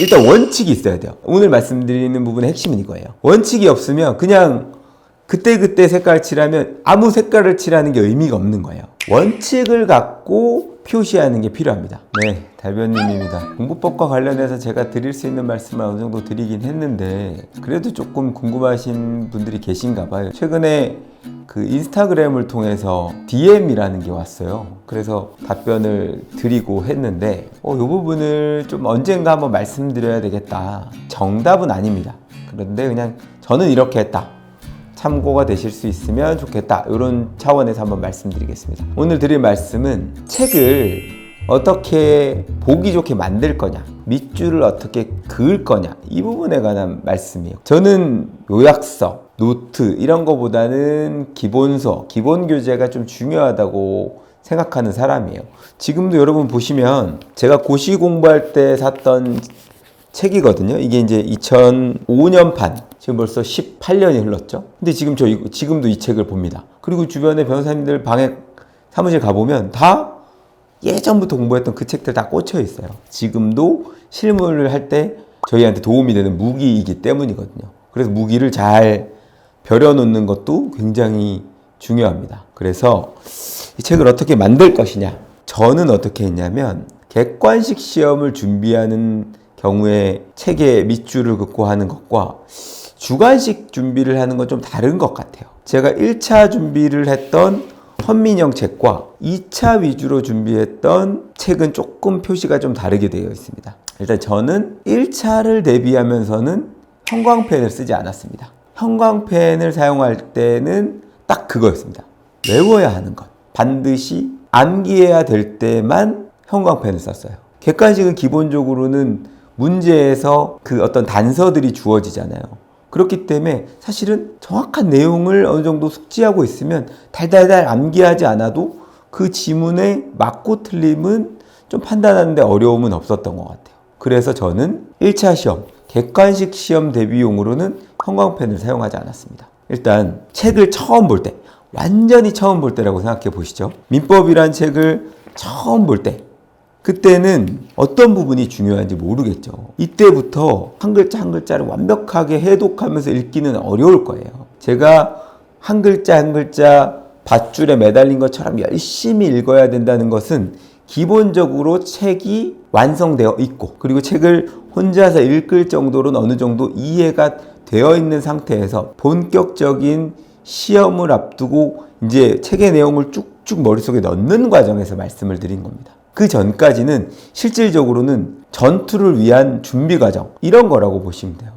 일단 원칙이 있어야 돼요. 오늘 말씀드리는 부분의 핵심은 이거예요. 원칙이 없으면 그냥 그때그때 색깔 칠하면 아무 색깔을 칠하는 게 의미가 없는 거예요. 원칙을 갖고 표시하는 게 필요합니다. 네, 달변님입니다. 공부법과 관련해서 제가 드릴 수 있는 말씀을 어느 정도 드리긴 했는데 그래도 조금 궁금하신 분들이 계신가 봐요. 최근에 그 인스타그램을 통해서 DM이라는 게 왔어요. 그래서 답변을 드리고 했는데 어, 이 부분을 좀 언젠가 한번 말씀드려야 되겠다. 정답은 아닙니다. 그런데 그냥 저는 이렇게 했다. 참고가 되실 수 있으면 좋겠다. 이런 차원에서 한번 말씀드리겠습니다. 오늘 드릴 말씀은 책을 어떻게 보기 좋게 만들 거냐, 밑줄을 어떻게 그을 거냐, 이 부분에 관한 말씀이에요. 저는 요약서, 노트, 이런 거보다는 기본서, 기본 교재가 좀 중요하다고 생각하는 사람이에요. 지금도 여러분 보시면 제가 고시 공부할 때 샀던 책이거든요. 이게 이제 2005년판. 지금 벌써 18년이 흘렀죠. 근데 지금 저 이- 지금도 이 책을 봅니다. 그리고 주변에 변호사님들 방에 사무실 가보면 다 예전부터 공부했던 그 책들 다 꽂혀 있어요. 지금도 실무를 할때 저희한테 도움이 되는 무기이기 때문이거든요. 그래서 무기를 잘 벼려놓는 것도 굉장히 중요합니다. 그래서 이 책을 어떻게 만들 것이냐. 저는 어떻게 했냐면 객관식 시험을 준비하는 경우에 책의 밑줄을 긋고 하는 것과 주관식 준비를 하는 건 좀 다른 것 같아요. 제가 1차 준비를 했던 현민영 책과 2차 위주로 준비했던 책은 조금 표시가 좀 다르게 되어 있습니다. 일단 저는 1차를 대비하면서는 형광펜을 쓰지 않았습니다. 형광펜을 사용할 때는 딱 그거였습니다. 외워야 하는 것. 반드시 암기해야 될 때만 형광펜을 썼어요. 객관식은 기본적으로는 문제에서 그 어떤 단서들이 주어지잖아요. 그렇기 때문에 사실은 정확한 내용을 어느 정도 숙지하고 있으면 달달달 암기하지 않아도 그 지문의 맞고 틀림은 좀 판단하는데 어려움은 없었던 것 같아요. 그래서 저는 1차 시험, 객관식 시험 대비용으로는 형광펜을 사용하지 않았습니다. 일단 책을 처음 볼 때, 완전히 처음 볼 때라고 생각해 보시죠. 민법이란 책을 처음 볼 때, 그때는 어떤 부분이 중요한지 모르겠죠. 이때부터 한 글자 한 글자를 완벽하게 해독하면서 읽기는 어려울 거예요. 제가 한 글자 한 글자 밧줄에 매달린 것처럼 열심히 읽어야 된다는 것은 기본적으로 책이 완성되어 있고 그리고 책을 혼자서 읽을 정도로는 어느 정도 이해가 되어 있는 상태에서 본격적인 시험을 앞두고 이제 책의 내용을 쭉쭉 머릿속에 넣는 과정에서 말씀을 드린 겁니다. 그 전까지는 실질적으로는 전투를 위한 준비 과정 이런 거라고 보시면 돼요.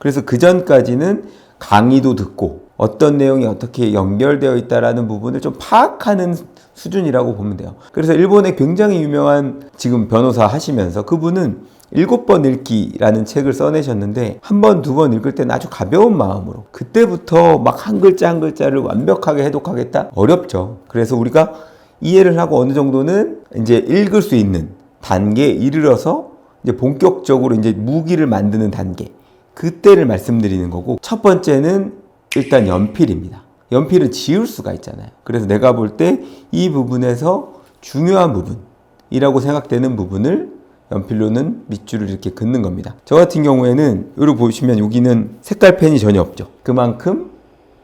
그래서 그 전까지는 강의도 듣고 어떤 내용이 어떻게 연결되어 있다라는 부분을 좀 파악하는 수준이라고 보면 돼요. 그래서 일본의 굉장히 유명한 지금 변호사 하시면서 그분은 일곱 번 읽기라는 책을 써내셨는데 한 번, 두 번 읽을 때는 아주 가벼운 마음으로 그때부터 막 한 글자 한 글자를 완벽하게 해독하겠다? 어렵죠. 그래서 우리가 이해를 하고 어느 정도는 이제 읽을 수 있는 단계에 이르러서 이제 본격적으로 이제 무기를 만드는 단계. 그때를 말씀드리는 거고 첫 번째는 일단 연필입니다. 연필은 지울 수가 있잖아요. 그래서 내가 볼 때 이 부분에서 중요한 부분이라고 생각되는 부분을 연필로는 밑줄을 이렇게 긋는 겁니다. 저 같은 경우에는 여기 보시면 여기는 색깔 펜이 전혀 없죠. 그만큼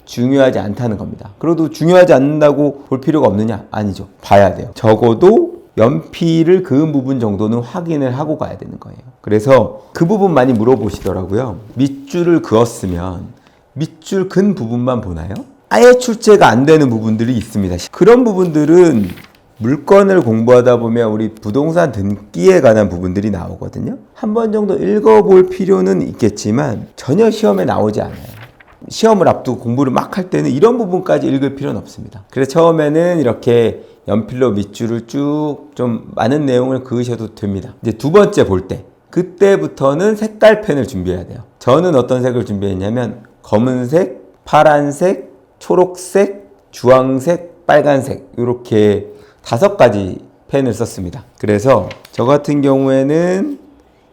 중요하지 않다는 겁니다. 그래도 중요하지 않는다고 볼 필요가 없느냐? 아니죠. 봐야 돼요. 적어도 연필을 그은 부분 정도는 확인을 하고 가야 되는 거예요. 그래서 그 부분 많이 물어보시더라고요. 밑줄을 그었으면 밑줄 근 부분만 보나요? 아예 출제가 안 되는 부분들이 있습니다. 그런 부분들은 물건을 공부하다 보면 우리 부동산 등기에 관한 부분들이 나오거든요. 한 번 정도 읽어볼 필요는 있겠지만 전혀 시험에 나오지 않아요. 시험을 앞두고 공부를 막 할 때는 이런 부분까지 읽을 필요는 없습니다. 그래서 처음에는 이렇게 연필로 밑줄을 쭉 좀 많은 내용을 그으셔도 됩니다. 이제 두 번째 볼 때, 그때부터는 색깔 펜을 준비해야 돼요. 저는 어떤 색을 준비했냐면 검은색, 파란색, 초록색, 주황색, 빨간색 이렇게 다섯 가지 펜을 썼습니다. 그래서 저 같은 경우에는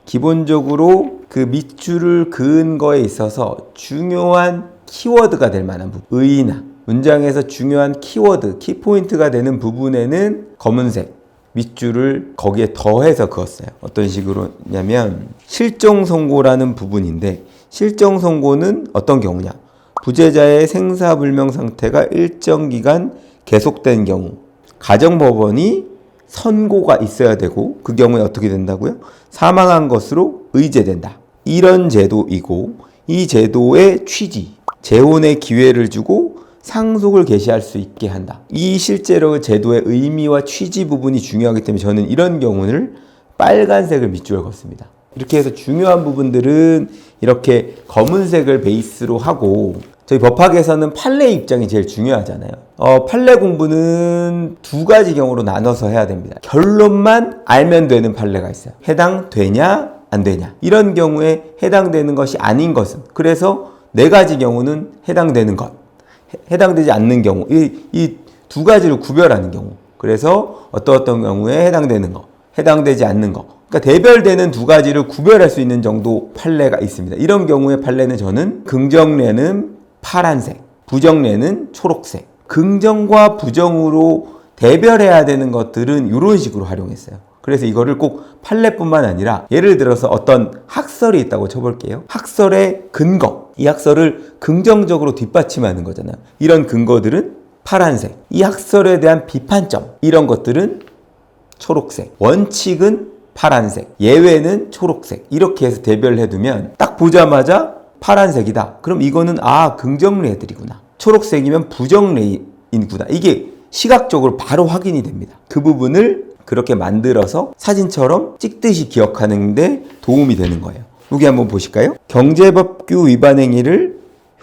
기본적으로 그 밑줄을 그은 거에 있어서 중요한 키워드가 될 만한 부분, 의의나 문장에서 중요한 키워드, 키포인트가 되는 부분에는 검은색, 밑줄을 거기에 더해서 그었어요. 어떤 식으로냐면 실정선고라는 부분인데 실정선고는 어떤 경우냐? 부재자의 생사불명 상태가 일정 기간 계속된 경우 가정법원이 선고가 있어야 되고 그 경우에 어떻게 된다고요? 사망한 것으로 의제된다. 이런 제도이고 이 제도의 취지 재혼의 기회를 주고 상속을 개시할 수 있게 한다. 이 실제로 제도의 의미와 취지 부분이 중요하기 때문에 저는 이런 경우를 빨간색을 밑줄을 걷습니다. 이렇게 해서 중요한 부분들은 이렇게 검은색을 베이스로 하고 저희 법학에서는 판례 입장이 제일 중요하잖아요. 어, 판례 공부는 두 가지 경우로 나눠서 해야 됩니다. 결론만 알면 되는 판례가 있어요. 해당되냐, 안 되냐. 이런 경우에 해당되는 것이 아닌 것은. 그래서 네 가지 경우는 해당되는 것. 해- 해당되지 않는 경우. 이 두 가지를 구별하는 경우. 그래서 어떤 어떤 경우에 해당되는 것, 해당되지 않는 것. 그러니까 대별되는 두 가지를 구별할 수 있는 정도 판례가 있습니다. 이런 경우의 판례는 저는 긍정례는 파란색, 부정례는 초록색. 긍정과 부정으로 대별해야 되는 것들은 이런 식으로 활용했어요. 그래서 이거를 꼭 판례뿐만 아니라 예를 들어서 어떤 학설이 있다고 쳐볼게요. 학설의 근거. 이 학설을 긍정적으로 뒷받침하는 거잖아요. 이런 근거들은 파란색. 이 학설에 대한 비판점. 이런 것들은 초록색. 원칙은 파란색. 예외는 초록색. 이렇게 해서 대별해 두면 딱 보자마자 파란색이다. 그럼 이거는 아, 긍정레들이구나. 초록색이면 부정 레인구나. 이게 시각적으로 바로 확인이 됩니다. 그 부분을 그렇게 만들어서 사진처럼 찍듯이 기억하는데 도움이 되는 거예요. 여기 한번 보실까요? 경제법규 위반 행위를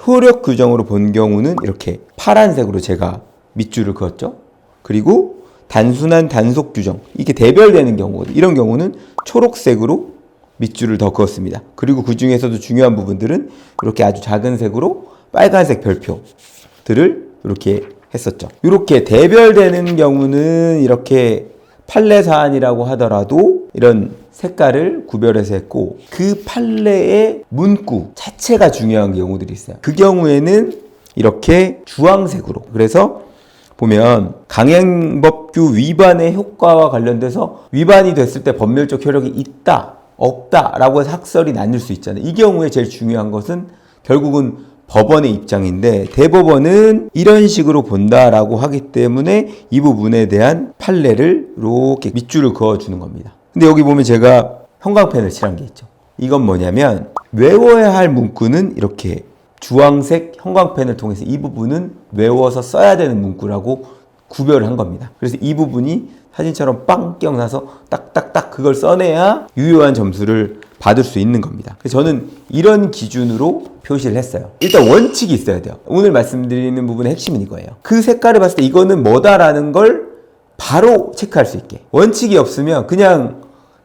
효력 규정으로 본 경우는 이렇게 파란색으로 제가 밑줄을 그었죠. 그리고 단순한 단속 규정 이게 대별되는 경우거든요. 이런 경우는 초록색으로 밑줄을 더 그었습니다. 그리고 그 중에서도 중요한 부분들은 이렇게 아주 작은 색으로 빨간색 별표들을 이렇게 했었죠. 이렇게 대별되는 경우는 이렇게 판례 사안이라고 하더라도 이런 색깔을 구별해서 했고 그 판례의 문구 자체가 중요한 경우들이 있어요. 그 경우에는 이렇게 주황색으로 그래서 보면 강행법규 위반의 효과와 관련돼서 위반이 됐을 때 법률적 효력이 있다 없다라고 해서 학설이 나뉠 수 있잖아요. 이 경우에 제일 중요한 것은 결국은 법원의 입장인데 대법원은 이런 식으로 본다라고 하기 때문에 이 부분에 대한 판례를 이렇게 밑줄을 그어주는 겁니다. 근데 여기 보면 제가 형광펜을 칠한 게 있죠. 이건 뭐냐면 외워야 할 문구는 이렇게 주황색 형광펜을 통해서 이 부분은 외워서 써야 되는 문구라고 구별을 한 겁니다. 그래서 이 부분이 사진처럼 빵 끼어나서 딱딱딱 그걸 써내야 유효한 점수를 받을 수 있는 겁니다. 그래서 저는 이런 기준으로 표시를 했어요. 일단 원칙이 있어야 돼요. 오늘 말씀드리는 부분의 핵심은 이거예요. 그 색깔을 봤을 때 이거는 뭐다라는 걸 바로 체크할 수 있게. 원칙이 없으면 그냥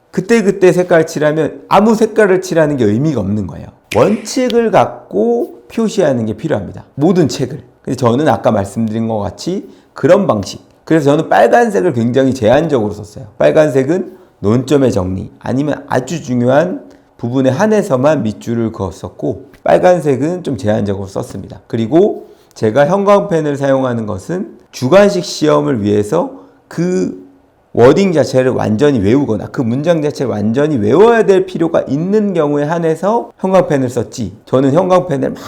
그때그때 색깔 칠하면 아무 색깔을 칠하는 게 의미가 없는 거예요. 원칙을 갖고 표시하는 게 필요합니다. 모든 책을. 근데 저는 아까 말씀드린 것 같이 그런 방식. 그래서 저는 빨간색을 굉장히 제한적으로 썼어요. 빨간색은 논점의 정리 아니면 아주 중요한 부분에 한해서만 밑줄을 그었었고 빨간색은 좀 제한적으로 썼습니다. 그리고 제가 형광펜을 사용하는 것은 주관식 시험을 위해서 그 워딩 자체를 완전히 외우거나 그 문장 자체를 완전히 외워야 될 필요가 있는 경우에 한해서 형광펜을 썼지 저는 형광펜을 막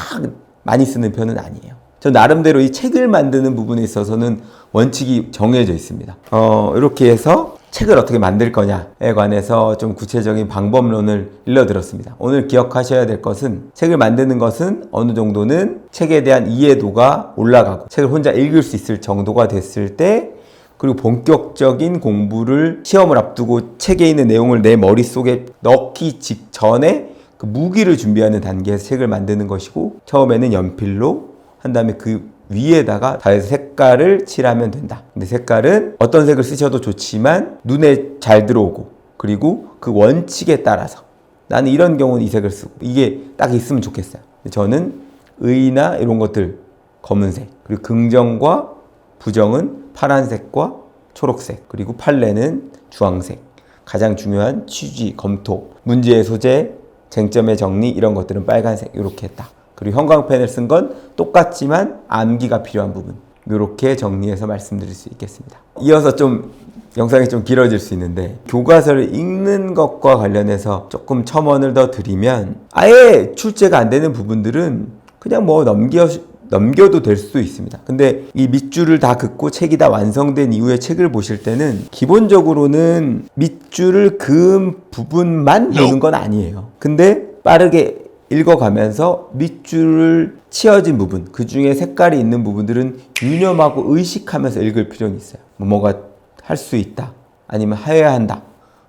많이 쓰는 편은 아니에요. 저 나름대로 이 책을 만드는 부분에 있어서는 원칙이 정해져 있습니다. 어, 이렇게 해서 책을 어떻게 만들 거냐에 관해서 좀 구체적인 방법론을 일러드렸습니다. 오늘 기억하셔야 될 것은 책을 만드는 것은 어느 정도는 책에 대한 이해도가 올라가고 책을 혼자 읽을 수 있을 정도가 됐을 때 그리고 본격적인 공부를 시험을 앞두고 책에 있는 내용을 내 머릿속에 넣기 직전에 그 무기를 준비하는 단계에서 책을 만드는 것이고 처음에는 연필로 한 다음에 그 위에다가 다해서 색깔을 칠하면 된다. 근데 색깔은 어떤 색을 쓰셔도 좋지만 눈에 잘 들어오고 그리고 그 원칙에 따라서 나는 이런 경우는 이 색을 쓰고 이게 딱 있으면 좋겠어요. 저는 의나 이런 것들 검은색 그리고 긍정과 부정은 파란색과 초록색 그리고 판례는 주황색 가장 중요한 취지 검토 문제의 소재 쟁점의 정리 이런 것들은 빨간색 이렇게 했다. 그리고 형광펜을 쓴 건 똑같지만 암기가 필요한 부분 이렇게 정리해서 말씀드릴 수 있겠습니다. 이어서 좀 영상이 좀 길어질 수 있는데 교과서를 읽는 것과 관련해서 조금 첨언을 더 드리면 아예 출제가 안 되는 부분들은 그냥 뭐 넘겨 넘겨도 될 수도 있습니다. 근데 이 밑줄을 다 긋고 책이 다 완성된 이후에 책을 보실 때는 기본적으로는 밑줄을 그은 부분만 보는 건 아니에요. 근데 빠르게 읽어가면서 밑줄을 치어진 부분, 그 중에 색깔이 있는 부분들은 유념하고 의식하면서 읽을 필요는 있어요. 뭐가 할 수 있다. 아니면 해야 한다.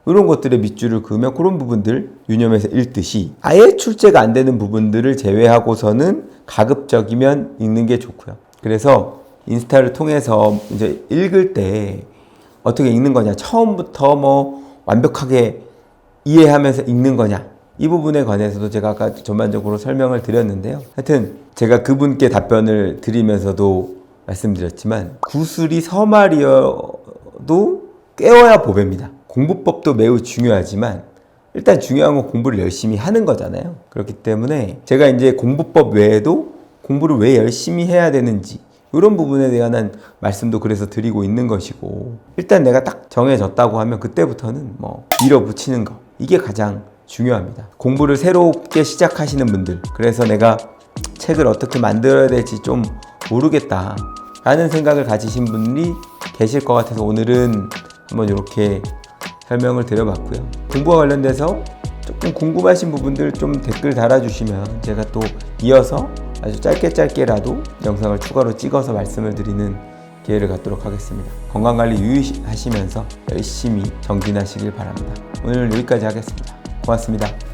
이런 것들의 밑줄을 그으면 그런 부분들 유념해서 읽듯이 아예 출제가 안 되는 부분들을 제외하고서는 가급적이면 읽는 게 좋고요. 그래서 인스타를 통해서 이제 읽을 때 어떻게 읽는 거냐. 처음부터 뭐 완벽하게 이해하면서 읽는 거냐. 이 부분에 관해서도 제가 아까 전반적으로 설명을 드렸는데요. 하여튼 제가 그분께 답변을 드리면서도 말씀드렸지만 구슬이 서말이어도 깨워야 보배입니다. 공부법도 매우 중요하지만 일단 중요한 건 공부를 열심히 하는 거잖아요. 그렇기 때문에 제가 이제 공부법 외에도 공부를 왜 열심히 해야 되는지 이런 부분에 대한 말씀도 그래서 드리고 있는 것이고 일단 내가 딱 정해졌다고 하면 그때부터는 뭐 밀어붙이는 거 이게 가장 중요합니다. 공부를 새롭게 시작하시는 분들 그래서 내가 책을 어떻게 만들어야 될지 좀 모르겠다 라는 생각을 가지신 분이 계실 것 같아서 오늘은 한번 이렇게 설명을 드려봤고요. 공부와 관련돼서 조금 궁금하신 부분들 좀 댓글 달아주시면 제가 또 이어서 아주 짧게 짧게라도 영상을 추가로 찍어서 말씀을 드리는 기회를 갖도록 하겠습니다. 건강관리 유의하시면서 열심히 정진하시길 바랍니다. 오늘 여기까지 하겠습니다. 고맙습니다.